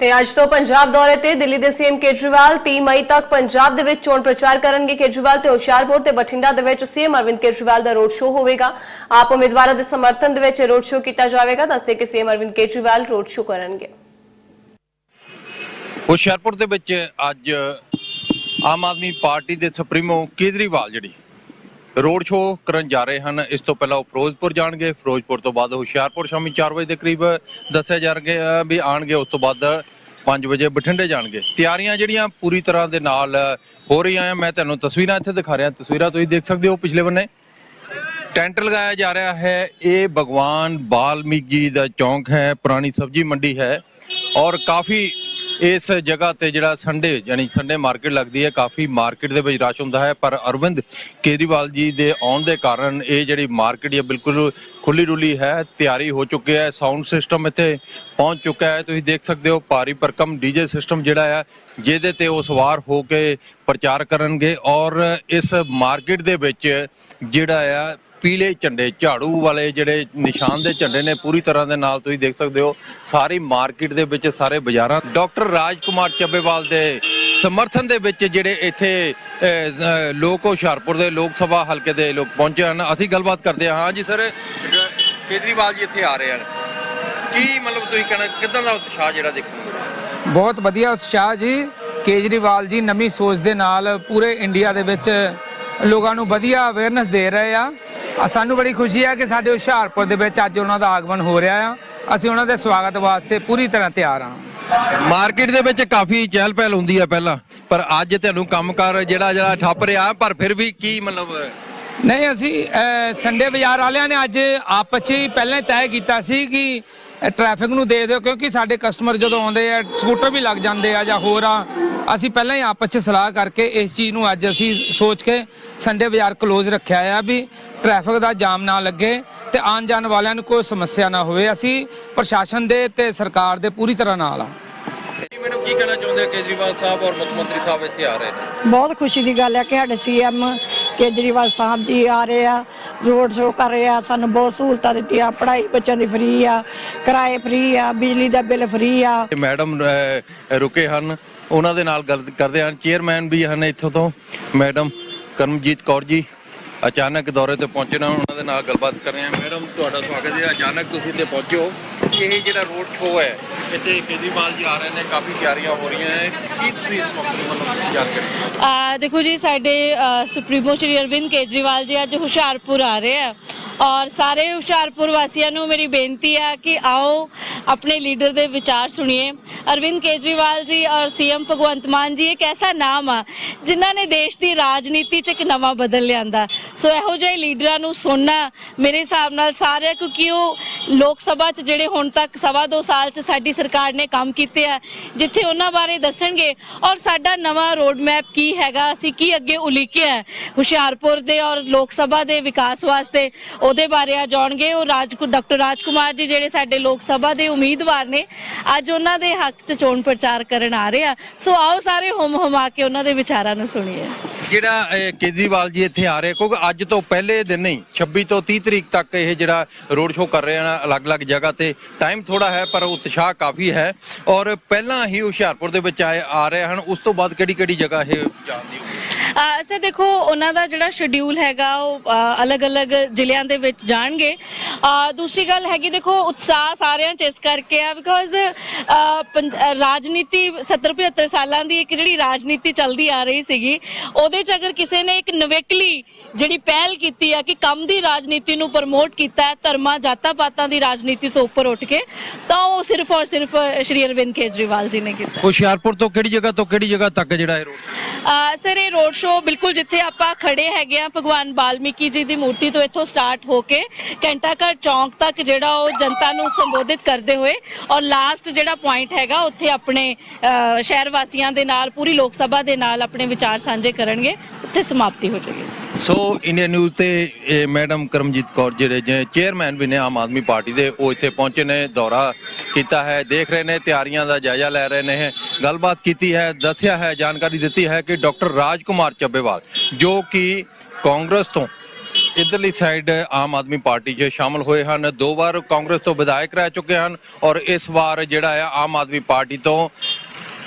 ਤੇ ਅੱਜ ਤੋਂ ਪੰਜਾਬ ਦੌਰੇ ਤੇ ਦਿੱਲੀ ਦੇ ਸੀਐਮ ਕੇਜਰੀਵਾਲ 30 ਮਈ ਤੱਕ ਪੰਜਾਬ ਦੇ ਵਿੱਚ ਚੋਣ ਪ੍ਰਚਾਰ ਕਰਨਗੇ ਕੇਜਰੀਵਾਲ ਤੇ ਹੁਸ਼ਿਆਰਪੁਰ ਤੇ ਬਠਿੰਡਾ ਦੇ ਵਿੱਚ ਸੀਐਮ ਅਰਵਿੰਦ ਕੇਜਰੀਵਾਲ ਦਾ ਰੋਡ ਸ਼ੋਅ ਹੋਵੇਗਾ। ਆਪ ਉਮੀਦਵਾਰਾਂ ਦੇ ਸਮਰਥਨ ਦੇ ਵਿੱਚ ਰੋਡ ਸ਼ੋਅ ਕੀਤਾ ਜਾਵੇਗਾ। ਦੱਸਦੇ ਕਿ CM Arvind Kejriwal road show ਕਰਨਗੇ। ਹੁਸ਼ਿਆਰਪੁਰ ਦੇ ਵਿੱਚ ਅੱਜ ਆਮ ਆਦਮੀ ਪਾਰਟੀ ਦੇ ਸੁਪਰੀਮੋ ਕੇਜਰੀਵਾਲ ਜਿਹੜੀ ਰੋਡ ਸ਼ੋਅ ਕਰਨ ਜਾ ਰਹੇ ਹਨ। ਇਸ ਤੋਂ ਪਹਿਲਾਂ ਉਹ ਫਿਰੋਜ਼ਪੁਰ ਜਾਣਗੇ। ਫਿਰੋਜ਼ਪੁਰ ਤੋਂ ਬਾਅਦ ਹੁਸ਼ਿਆਰਪੁਰ ਸ਼ਾਮੀ 4 ਵਜੇ ਦੇ ਕਰੀਬ ਦੱਸਿਆ ਜਾ ਰਿਹਾ ਵੀ ਆਣਗੇ। ਉਸ ਤੋਂ ਬਾਅਦ 5 ਵਜੇ ਬਠਿੰਡੇ ਜਾਣਗੇ। ਤਿਆਰੀਆਂ ਜਿਹੜੀਆਂ ਪੂਰੀ ਤਰ੍ਹਾਂ ਦੇ ਨਾਲ ਹੋ ਰਹੀਆਂ ਆ। ਮੈਂ ਤੁਹਾਨੂੰ ਤਸਵੀਰਾਂ ਇੱਥੇ ਦਿਖਾ ਰਿਹਾ। ਤਸਵੀਰਾਂ ਤੁਸੀਂ ਦੇਖ ਸਕਦੇ ਹੋ ਪਿਛਲੇ ਬੰਨੇ। ਟੈਂਟ ਲਗਾਇਆ ਜਾ ਰਿਹਾ ਹੈ। ਇਹ ਭਗਵਾਨ ਬਾਲਮੀਕੀ ਦਾ ਚੌਂਕ ਹੈ। ਪੁਰਾਣੀ ਸਬਜ਼ੀ ਮੰਡੀ ਹੈ। ਔਰ ਕਾਫੀ ਇਸ ਜਗ੍ਹਾ ਤੇ ਜਿਹੜਾ ਸੰਡੇ, ਯਾਨੀ ਸੰਡੇ ਮਾਰਕੀਟ ਲੱਗਦੀ ਹੈ, ਕਾਫੀ ਮਾਰਕੀਟ ਦੇ ਵਿੱਚ ਰਸ਼ ਹੁੰਦਾ ਹੈ, ਪਰ ਅਰਵਿੰਦ ਕੇਜਰੀਵਾਲ ਜੀ ਦੇ ਆਉਣ ਦੇ ਕਾਰਨ ਇਹ ਜਿਹੜੀ ਮਾਰਕੀਟ ਹੈ ਬਿਲਕੁਲ ਖੁੱਲੀ ਡੁੱਲੀ ਹੈ, ਤਿਆਰੀ ਹੋ ਚੁੱਕੀ ਹੈ, ਸਾਊਂਡ ਸਿਸਟਮ ਇੱਥੇ ਪਹੁੰਚ ਚੁੱਕਾ ਹੈ। ਤੁਸੀਂ ਦੇਖ ਸਕਦੇ ਹੋ ਭਾਰੀ ਭਰਕਮ ਡੀਜੇ ਸਿਸਟਮ ਜਿਹੜਾ ਆ ਜਿਹਦੇ ਤੇ ਉਹ ਸਵਾਰ ਹੋ ਕੇ ਪ੍ਰਚਾਰ ਕਰਨਗੇ ਔਰ ਇਸ ਮਾਰਕੀਟ ਦੇ ਵਿੱਚ ਜਿਹੜਾ ਆ ਪੀਲੇ ਝੰਡੇ, ਝਾੜੂ ਵਾਲੇ ਜਿਹੜੇ ਨਿਸ਼ਾਨ ਦੇ ਝੰਡੇ ਨੇ, ਪੂਰੀ ਤਰ੍ਹਾਂ ਦੇ ਨਾਲ ਤੁਸੀਂ ਦੇਖ ਸਕਦੇ ਹੋ, ਸਾਰੀ ਮਾਰਕੀਟ ਦੇ ਵਿੱਚ ਸਾਰੇ ਬਾਜ਼ਾਰਾਂ। ਡਾਕਟਰ ਰਾਜਕੁਮਾਰ ਚੱਬੇਵਾਲ ਦੇ ਸਮਰਥਨ ਦੇ ਵਿੱਚ ਜਿਹੜੇ ਇੱਥੇ ਲੋਕ ਹੁਸ਼ਿਆਰਪੁਰ ਦੇ ਲੋਕ ਸਭਾ ਹਲਕੇ ਦੇ ਲੋਕ ਪਹੁੰਚੇ ਹਨ। ਅਸੀਂ ਗੱਲਬਾਤ ਕਰਦੇ ਹਾਂ। ਜੀ ਸਰ, ਕੇਜਰੀਵਾਲ ਜੀ ਇੱਥੇ ਆ ਰਹੇ ਹਨ। ਕੀ ਮਤਲਬ ਤੁਸੀਂ ਕਹਿਣਾ, ਕਿਦਾਂ ਦਾ ਉਤਸ਼ਾਹ ਜਿਹੜਾ ਦੇਖਣ ਬਹੁਤ ਵਧੀਆ ਉਤਸ਼ਾਹ ਜੀ। ਕੇਜਰੀਵਾਲ ਜੀ ਨਵੀਂ ਸੋਚ ਦੇ ਨਾਲ ਪੂਰੇ ਇੰਡੀਆ ਦੇ ਵਿੱਚ ਲੋਕਾਂ ਨੂੰ ਵਧੀਆ ਅਵੇਅਰਨੈਸ ਦੇ ਰਹੇ ਆ। ਸਾਨੂੰ ਬੜੀ ਖੁਸ਼ੀ ਹੈ ਕਿ ਸਾਡੇ ਹੁਸ਼ਿਆਰਪੁਰ ਦੇ ਵਿੱਚ ਅੱਜ ਉਹਨਾਂ ਦਾ ਆਗਮਨ ਹੋ ਰਿਹਾ ਆ। ਅਸੀਂ ਉਹਨਾਂ ਦੇ ਸਵਾਗਤ ਵਾਸਤੇ ਪੂਰੀ ਤਰ੍ਹਾਂ ਤਿਆਰ ਹਾਂ ਮਾਰਕੀਟ ਦੇ ਵਿੱਚ ਕਾਫੀ ਚਹਿਲ ਪਹਿਲ ਹੁੰਦੀ ਹੈ ਪਹਿਲਾਂ ਪਰ ਅੱਜ ਤੁਹਾਨੂੰ ਕੰਮਕਾਰ ਜਿਹੜਾ ਜਿਹੜਾ ਠੱਪ ਰਿਹਾ ਪਰ ਫਿਰ ਵੀ ਕੀ ਮਤਲਬ? ਨਹੀਂ ਅਸੀਂ ਸੰਡੇ ਬਾਜ਼ਾਰ ਵਾਲਿਆਂ ਨੇ ਅੱਜ ਆਪਸ 'ਚ ਹੀ ਪਹਿਲਾਂ ਤੈਅ ਕੀਤਾ ਸੀ ਕਿ ਟ੍ਰੈਫਿਕ ਨੂੰ ਦੇ ਦਿਓ ਕਿਉਂਕਿ ਸਾਡੇ ਕਸਟਮਰ ਜਦੋਂ ਆਉਂਦੇ ਆ ਸਕੂਟਰ ਵੀ ਲੱਗ ਜਾਂਦੇ ਆ ਜਾਂ ਹੋਰ ਆ ਅਸੀਂ ਪਹਿਲਾਂ ਹੀ ਆਪਸ 'ਚ ਸਲਾਹ ਕਰਕੇ ਇਸ ਚੀਜ਼ ਨੂੰ ਅੱਜ ਅਸੀਂ ਸੋਚ ਕੇ ਸੰਡੇ ਬਾਜ਼ਾਰ ਕਲੋਜ਼ ਰੱਖਿਆ ਆ ਵੀ ਟ੍ਰੈਫਿਕ ਦਾ ਜਾਮ ਨਾ ਲੱਗੇ ਤੇ ਆਉਣ ਜਾਣ ਵਾਲਿਆਂ ਨੂੰ ਕੋਈ ਸਮੱਸਿਆ ਨਾ ਹੋਵੇ। ਅਸੀਂ ਪ੍ਰਸ਼ਾਸਨ ਦੇ ਤੇ ਸਰਕਾਰ ਦੇ ਪੂਰੀ ਤਰ੍ਹਾਂ ਨਾਲ ਆ। ਜੀ ਮੈਨੂੰ ਕੀ ਕਹਿਣਾ ਚਾਹੁੰਦੇ ਹੋ ਕੇਜਰੀਵਾਲ ਸਾਹਿਬ ਔਰ ਮੁੱਖ ਮੰਤਰੀ ਸਾਹਿਬ ਇੱਥੇ ਆ ਰਹੇ ਨੇ? ਬਹੁਤ ਖੁਸ਼ੀ ਦੀ ਗੱਲ ਹੈ ਕਿ ਸਾਡੇ ਸੀਐਮ ਕੇਜਰੀਵਾਲ ਸਾਹਿਬ ਜੀ ਆ ਰਹੇ ਆ ਰੋਡ ਸ਼ੋਅ ਕਰ ਰਹੇ ਆ ਸਾਨੂੰ ਬਹੁਤ ਸਹੂਲਤਾਂ ਦਿੱਤੀਆਂ ਪੜ੍ਹਾਈ ਬੱਚਿਆਂ ਦੀ ਫ੍ਰੀ ਆ ਕਿਰਾਏ ਫ੍ਰੀ ਆ ਬਿਜਲੀ ਦਾ ਬਿੱਲ ਫ੍ਰੀ ਆ। ਮੈਡਮ ਰੁਕੇ ਹਨ ਉਹਨਾਂ ਦੇ ਨਾਲ ਗੱਲ ਕਰਦੇ ਹਨ ਚੇਅਰਮੈਨ ਵੀ ਹਨ ਇੱਥੋਂ ਤੋਂ। ਮੈਡਮ ਕਰਮਜੀਤ ਕੌਰ ਜੀ, ਅਚਾਨਕ ਦੌਰੇ ਤੇ ਪਹੁੰਚੇ ਨਾ, ਉਹਨਾਂ ਦੇ ਨਾਲ ਗੱਲਬਾਤ ਕਰ ਰਹੇ ਹਾਂ। ਮੈਡਮ, ਤੁਹਾਡਾ ਸਵਾਗਤ ਹੈ। ਅਚਾਨਕ ਤੁਸੀਂ ਇੱਥੇ ਪਹੁੰਚੇ ਹੋ। ਇਹ ਜਿਹੜਾ ਰੋਡ ਸ਼ੋਅ ਹੈ, ਇੱਥੇ ਕੇਜਰੀਵਾਲ ਜੀ ਆ ਰਹੇ ਨੇ, ਕਾਫੀ ਤਿਆਰੀਆਂ ਹੋ ਰਹੀਆਂ ਹੈ ਕੀ ਤੁਸੀਂ ਇਸ ਮੌਕੇ ਤੇ ਮਤਲਬ ਜਾਣਕਾਰੀ ਆ ਦੇਖੋ ਜੀ, ਸਾਡੇ ਸੁਪਰੀਮੋ ਸ਼੍ਰੀ ਅਰਵਿੰਦ ਕੇਜਰੀਵਾਲ ਜੀ ਅੱਜ ਹੁਸ਼ਿਆਰਪੁਰ ਆ ਰਹੇ ਆ। ਔਰ ਸਾਰੇ ਹੁਸ਼ਿਆਰਪੁਰ ਵਾਸੀਆਂ ਨੂੰ ਮੇਰੀ ਬੇਨਤੀ ਹੈ ਕਿ ਆਓ ਆਪਣੇ ਲੀਡਰ ਦੇ ਵਿਚਾਰ ਸੁਣੀਏ। ਅਰਵਿੰਦ ਕੇਜਰੀਵਾਲ ਜੀ ਔਰ ਸੀਐਮ ਭਗਵੰਤ ਮਾਨ ਜੀ ਇੱਕ ਐਸਾ ਨਾਮ ਆ? ਜਿਨ੍ਹਾਂ ਨੇ ਦੇਸ਼ ਦੀ ਰਾਜਨੀਤੀ 'ਚ ਇੱਕ ਨਵਾਂ ਬਦਲ ਲਿਆਂਦਾ। ਸੋ ਇਹੋ ਜਿਹੇ ਲੀਡਰਾਂ ਨੂੰ ਸੁਣਨਾ ਮੇਰੇ ਹਿਸਾਬ ਨਾਲ ਸਾਰਿਆਂ ਕਿਉਂਕਿ ਉਹ ਲੋਕ ਸਭਾ 'ਚ ਜਿਹੜੇ ਹੁਣ ਤੱਕ ਸਵਾ ਦੋ ਸਾਲ 'ਚ ਸਾਡੀ ਸਰਕਾਰ ਨੇ ਕੰਮ ਕੀਤੇ ਆ, ਜਿੱਥੇ ਉਹਨਾਂ ਬਾਰੇ ਦੱਸਣਗੇ, ਔਰ ਸਾਡਾ ਨਵਾਂ ਰੋਡ ਮੈਪ ਕੀ ਹੈਗਾ, ਅਸੀਂ ਕੀ ਅੱਗੇ ਉਲੀਕਿਆ ਹੁਸ਼ਿਆਰਪੁਰ ਦੇ ਔਰ ਲੋਕ ਸਭਾ ਦੇ ਵਿਕਾਸ ਵਾਸਤੇ ਉਹਦੇ ਬਾਰੇ ਆ ਜਾਣਗੇ ਉਹ ਰਾਜ ਡਾਕਟਰ ਰਾਜ ਕੁਮਾਰ ਜੀ ਜਿਹੜੇ ਸਾਡੇ ਲੋਕ ਸਭਾ ਦੇ ਉਮੀਦਵਾਰ ਨੇ, ਅੱਜ ਉਹਨਾਂ ਦੇ ਹੱਕ 'ਚ ਚੋਣ ਪ੍ਰਚਾਰ ਕਰਨ ਆ ਰਹੇ ਆ। ਸੋ ਆਓ ਸਾਰੇ ਹੁਮ ਹੁਮਾ ਕੇ ਉਹਨਾਂ ਦੇ ਵਿਚਾਰਾਂ ਨੂੰ ਸੁਣੀਏ। ਜਿਹੜਾ ਕੇਜਰੀਵਾਲ ਜੀ ਇੱਥੇ ਆ ਰਹੇ, ਕਿਉਂਕਿ ਅੱਜ ਤੋਂ ਪਹਿਲੇ ਦਿਨ ਹੀ 26 ਤੋਂ 30 ਤਰੀਕ ਤੱਕ ਇਹ ਜਿਹੜਾ ਰੋਡ ਸ਼ੋਅ ਕਰ ਰਹੇ ਹਨ, ਅਲੱਗ-ਅਲੱਗ ਜਗ੍ਹਾ ਤੇ। ਟਾਈਮ ਥੋੜਾ ਹੈ, ਪਰ ਉਤਸ਼ਾਹ ਕਾਫੀ ਹੈ। ਔਰ ਪਹਿਲਾਂ ਹੀ ਹੁਸ਼ਿਆਰਪੁਰ ਦੇ ਵਿੱਚ ਆਏ, ਆ ਰਹੇ ਹਨ, ਉਸ ਤੋਂ ਬਾਅਦ ਕਿਹੜੀ-ਕਿਹੜੀ ਜਗ੍ਹਾ ਇਹ ਜਾਂਦੀ ਹੋਊਗੀ ਅਹ ਸਰ ਦੇਖੋ ਉਹਨਾਂ ਦਾ ਜਿਹੜਾ ਸ਼ਡਿਊਲ ਹੈਗਾ ਉਹ ਅਲੱਗ-ਅਲੱਗ ਜ਼ਿਲ੍ਹਿਆਂ ਦੇ ਵਿੱਚ ਜਾਣਗੇ। ਦੂਸਰੀ ਗੱਲ ਹੈਗੀ ਦੇਖੋ ਉਤਸ਼ਾਹ ਸਾਰਿਆਂ 'ਚ ਇਸ ਕਰਕੇ ਆ ਬਿਕੋਜ਼ ਰਾਜਨੀਤੀ 70-75 ਸਾਲਾਂ ਦੀ ਇੱਕ ਜਿਹੜੀ ਰਾਜਨੀਤੀ ਚੱਲਦੀ ਆ ਰਹੀ ਸੀਗੀ ਉਹਦੇ 'ਚ ਅਗਰ ਕਿਸੇ ਨੇ ਇੱਕ ਨਵੇਕਲੀ ਜਿਹੜੀ ਪਹਿਲ ਕੀਤੀ ਆ ਕਿ ਕੰਮ ਦੀ ਰਾਜਨੀਤੀ ਨੂੰ ਪ੍ਰਮੋਟ ਕੀਤਾ ਹੈ ਧਰਮਾਂ ਜਾਤਾਂ ਪਾਤਾਂ ਦੀ ਰਾਜਨੀਤੀ ਤੋਂ ਉੱਪਰ ਉੱਠ ਕੇ ਤਾਂ ਉਹ ਸਿਰਫ ਔਰ ਸਿਰਫ ਸ਼੍ਰੀ ਅਰਵਿੰਦ ਕੇਜਰੀਵਾਲ ਜੀ ਨੇ ਕੀਤਾ। ਹੁਸ਼ਿਆਰਪੁਰ ਤੋਂ ਕਿਹੜੀ ਜਗ੍ਹਾ ਤੋਂ ਕਿਹੜੀ ਜਗ੍ਹਾ ਤੱਕ ਜਿਹੜਾ ਇਹ ਰੋਡ ਸਰ ਇਹ ਰੋਡ ਸ਼ੋਅ ਬਿਲਕੁਲ ਜਿੱਥੇ ਆਪਾਂ ਖੜੇ ਹੈਗੇ ਆ ਭਗਵਾਨ ਬਾਲਮੀਕੀ ਜੀ ਦੀ ਮੂਰਤੀ ਤੋਂ ਇੱਥੋਂ ਸਟਾਰਟ ਹੋ ਕੇ ਘੰਟਾਘਰ ਚੌਂਕ ਤੱਕ ਜਿਹੜਾ ਉਹ ਜਨਤਾ ਨੂੰ ਸੰਬੋਧਿਤ ਕਰਦੇ ਹੋਏ ਔਰ ਲਾਸਟ ਜਿਹੜਾ ਪੁਆਇੰਟ ਹੈਗਾ, ਉੱਥੇ ਆਪਣੇ ਸ਼ਹਿਰ ਵਾਸੀਆਂ ਦੇ ਨਾਲ, ਪੂਰੀ ਲੋਕ ਸਭਾ ਦੇ ਨਾਲ ਆਪਣੇ ਵਿਚਾਰ ਸਾਂਝੇ ਕਰਨਗੇ, ਉੱਥੇ ਸਮਾਪਤੀ ਹੋ ਜਾਏਗੀ। ਸੋ ਇੰਡੀਆ ਨਿਊਜ਼ ਤੇ ਮੈਡਮ ਕਰਮਜੀਤ ਕੌਰ ਜਿਹੜੇ ਚੇਅਰਮੈਨ ਵੀ ਨੇ, ਆਮ ਆਦਮੀ ਪਾਰਟੀ ਦੇ, ਉਹ ਇੱਥੇ ਪਹੁੰਚੇ ਨੇ, ਦੌਰਾ ਕੀਤਾ ਹੈ, ਦੇਖ ਰਹੇ ਨੇ, ਤਿਆਰੀਆਂ ਦਾ ਜਾਇਜ਼ਾ ਲੈ ਰਹੇ ਨੇ, ਗੱਲਬਾਤ ਕੀਤੀ ਹੈ, ਦੱਸਿਆ ਹੈ, ਜਾਣਕਾਰੀ ਦਿੱਤੀ ਹੈ ਕਿ ਡਾਕਟਰ ਰਾਜਕੁਮਾਰ ਚੱਬੇਵਾਲ, ਜੋ ਕਿ ਕਾਂਗਰਸ ਤੋਂ ਇਧਰਲੀ ਸਾਈਡ ਆਮ ਆਦਮੀ ਪਾਰਟੀ 'ਚ ਸ਼ਾਮਲ ਹੋਏ ਹਨ। ਦੋ ਵਾਰ ਕਾਂਗਰਸ ਤੋਂ ਵਿਧਾਇਕ ਰਹਿ ਚੁੱਕੇ ਹਨ ਔਰ ਇਸ ਵਾਰ ਜਿਹੜਾ ਆ ਆਮ ਆਦਮੀ ਪਾਰਟੀ ਤੋਂ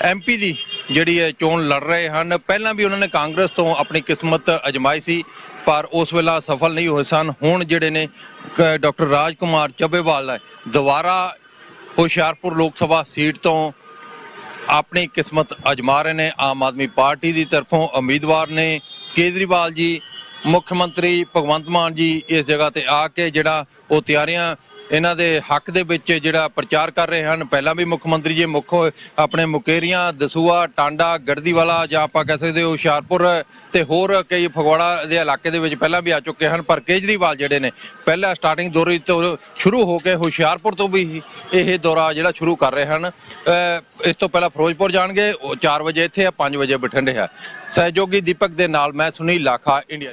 ਐਮਪੀ ਦੀ ਜਿਹੜੀ ਹੈ ਚੋਣ ਲੜ ਰਹੇ ਹਨ। ਪਹਿਲਾਂ ਵੀ ਉਹਨਾਂ ਨੇ ਕਾਂਗਰਸ ਤੋਂ ਆਪਣੀ ਕਿਸਮਤ ਅਜਮਾਈ ਸੀ, ਪਰ ਉਸ ਵੇਲਾ ਸਫਲ ਨਹੀਂ ਹੋਏ ਸਨ। ਹੁਣ ਜਿਹੜੇ ਨੇ ਡਾਕਟਰ ਰਾਜ ਕੁਮਾਰ ਚੱਬੇਵਾਲ ਦੁਬਾਰਾ ਹੁਸ਼ਿਆਰਪੁਰ ਲੋਕ ਸਭਾ ਸੀਟ ਤੋਂ ਆਪਣੀ ਕਿਸਮਤ ਅਜਮਾ ਰਹੇ ਨੇ ਆਮ ਆਦਮੀ ਪਾਰਟੀ ਦੀ ਤਰਫੋਂ ਉਮੀਦਵਾਰ ਨੇ ਕੇਜਰੀਵਾਲ ਜੀ, ਮੁੱਖ ਮੰਤਰੀ ਭਗਵੰਤ ਮਾਨ ਜੀ ਇਸ ਜਗ੍ਹਾ ਤੇ ਆ ਕੇ ਜਿਹੜਾ ਉਹ ਤਿਆਰੀਆਂ ਇਹਨਾਂ ਦੇ ਹੱਕ ਦੇ ਵਿੱਚ ਜਿਹੜਾ ਪ੍ਰਚਾਰ ਕਰ ਰਹੇ ਹਨ। ਪਹਿਲਾਂ ਵੀ ਮੁੱਖ ਮੰਤਰੀ ਜੀ ਮੁੱਖ ਆਪਣੇ ਮੁਕੇਰੀਆਂ, ਦਸੂਆ, ਟਾਂਡਾ, ਗੜਦੀਵਾਲਾ ਜਾਂ ਆਪਾਂ ਕਹਿ ਸਕਦੇ ਹੋ ਹੁਸ਼ਿਆਰਪੁਰ ਤੇ ਹੋਰ ਕਈ ਫਗਵਾੜਾ ਦੇ ਇਲਾਕੇ ਦੇ ਵਿੱਚ ਪਹਿਲਾਂ ਵੀ ਆ ਚੁੱਕੇ ਹਨ, ਪਰ ਕੇਜਰੀਵਾਲ ਜਿਹੜੇ ਨੇ ਪਹਿਲਾਂ ਸਟਾਰਟਿੰਗ ਦੌਰੇ ਤੋਂ ਸ਼ੁਰੂ ਹੋ ਕੇ ਹੁਸ਼ਿਆਰਪੁਰ ਤੋਂ ਵੀ ਇਹ ਦੌਰਾ ਜਿਹੜਾ ਸ਼ੁਰੂ ਕਰ ਰਹੇ ਹਨ। ਇਸ ਤੋਂ ਪਹਿਲਾਂ ਫਿਰੋਜ਼ਪੁਰ ਜਾਣਗੇ, ਉਹ 4 ਵਜੇ ਇੱਥੇ ਆ 5 ਵਜੇ ਬਠਿੰਡੇ ਆ। ਸਹਿਯੋਗੀ ਦੀਪਕ ਦੇ ਨਾਲ ਮੈਂ ਸੁਨੀਲ ਲਾਖਾ, ਇੰਡੀਆ।